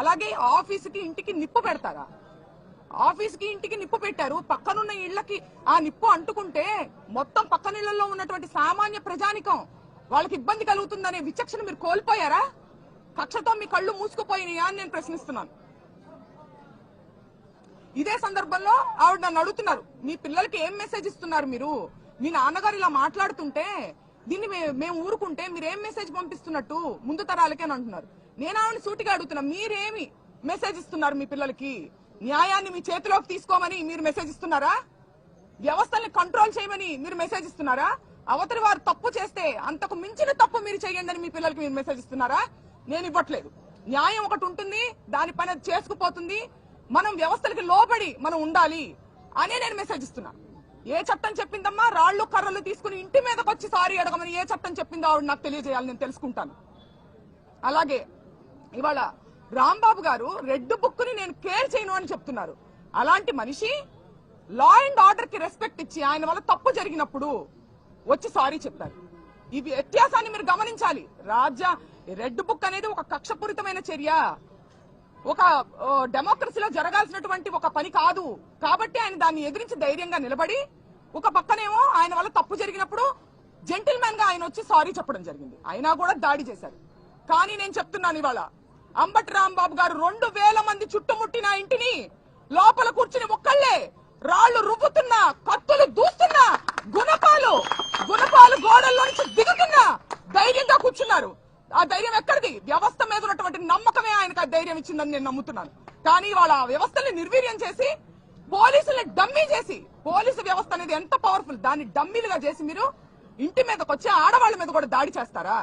అలాగే ఆఫీసుకి ఇంటికి నిప్పు పెడతారా? ఆఫీస్కి ఇంటికి నిప్పు పెట్టారు. పక్కనున్న ఇళ్ళకి ఆ నిప్పు అంటుకుంటే మొత్తం పక్కన ఇళ్ళలో ఉన్నటువంటి సామాన్య ప్రజానికం వాళ్ళకి ఇబ్బంది కలుగుతుందనే విచక్షణ మీరు కోల్పోయారా? కక్షతో మీ కళ్ళు మూసుకుపోయినాయా అని నేను ప్రశ్నిస్తున్నాను. ఇదే సందర్భంలో ఆవిడ నన్ను అడుగుతున్నారు మీ పిల్లలకి ఏం మెసేజ్ ఇస్తున్నారు మీరు? మీ నాన్నగారు ఇలా మాట్లాడుతుంటే దీన్ని మేము ఊరుకుంటే మీరు ఏం మెసేజ్ పంపిస్తున్నట్టు? ముందు తరాలకే అని అంటున్నారు. నేను ఆవిడని సూటిగా అడుగుతున్నా మీరేమి మెసేజ్ ఇస్తున్నారు మీ పిల్లలకి? న్యాయాన్ని మీ చేతిలోకి తీసుకోమని మీరు మెసేజ్ ఇస్తున్నారా? వ్యవస్థల్ని కంట్రోల్ చేయమని మీరు మెసేజ్ ఇస్తున్నారా? అవతలి వారు తప్పు చేస్తే అంతకు మించిన తప్పు మీరు చేయండి అని మీ పిల్లలకి మీరు మెసేజ్ ఇస్తున్నారా? నేను ఇవ్వట్లేదు. న్యాయం ఒకటి ఉంటుంది దాని పని అది చేసుకుపోతుంది. మనం వ్యవస్థలకి లోబడి మనం ఉండాలి అనే నేను మెసేజ్ ఇస్తున్నా. ఏ చట్టం చెప్పిందమ్మా? రాళ్ళు కర్రలు తీసుకుని ఇంటి మీదకి వచ్చి సారీ అడగమని ఏ చట్టం చెప్పిందో ఆవిడ నాకు తెలియజేయాలి నేను తెలుసుకుంటాను. అలాగే ఇవాళ రాంబాబు గారు రెడ్ బుక్ని నేను కేర్ చేయను అని చెప్తున్నారు. అలాంటి మనిషి లా అండ్ ఆర్డర్కి రెస్పెక్ట్ ఇచ్చి ఆయన వల్ల తప్పు జరిగినప్పుడు వచ్చి సారీ చెప్పారు ఈ వ్యత్యాసాన్ని మీరు గమనించాలి. రాజ్య రెడ్ బుక్ అనేది ఒక కక్షపూరితమైన చర్య. ఒక డెమోక్రసీలో జరగాల్సినటువంటి ఒక పని కాదు. కాబట్టి ఆయన దాన్ని ఎదిరించి ధైర్యంగా నిలబడి ఒక పక్కనేమో ఆయన వల్ల తప్పు జరిగినప్పుడు జెంటిల్మెన్గా ఆయన వచ్చి సారీ చెప్పడం జరిగింది. అయినా కూడా దాడి చేశారు. కానీ నేను చెప్తున్నాను ఇవాళ అంబటి రాంబాబు గారు రెండు వేల మంది చుట్టుముట్టిన ఇంటిని లోపల కూర్చుని ఒక్కళ్ళే. రాళ్ళు రువ్వుతున్నా కత్తులు దూస్తున్నా గుణపాలు గుణపాలు గోడల్లో నుంచి దిగుతున్నా ధైర్యంగా కూర్చున్నారు. ఆ ధైర్యం ఎక్కడిది? వ్యవస్థ మీద ఉన్నటువంటి నమ్మకమే ఆయనకు ఆ ధైర్యం ఇచ్చిందని నేను నమ్ముతున్నాను. కానీ వాళ్ళ ఆ వ్యవస్థని నిర్వీర్యం చేసి పోలీసుల్ని డమ్మీ చేసి పోలీసు వ్యవస్థ అనేది ఎంత పవర్ఫుల్ దాన్ని డమ్మీలుగా చేసి మీరు ఇంటి మీదకి వచ్చి ఆడవాళ్ళ మీద కూడా దాడి చేస్తారా?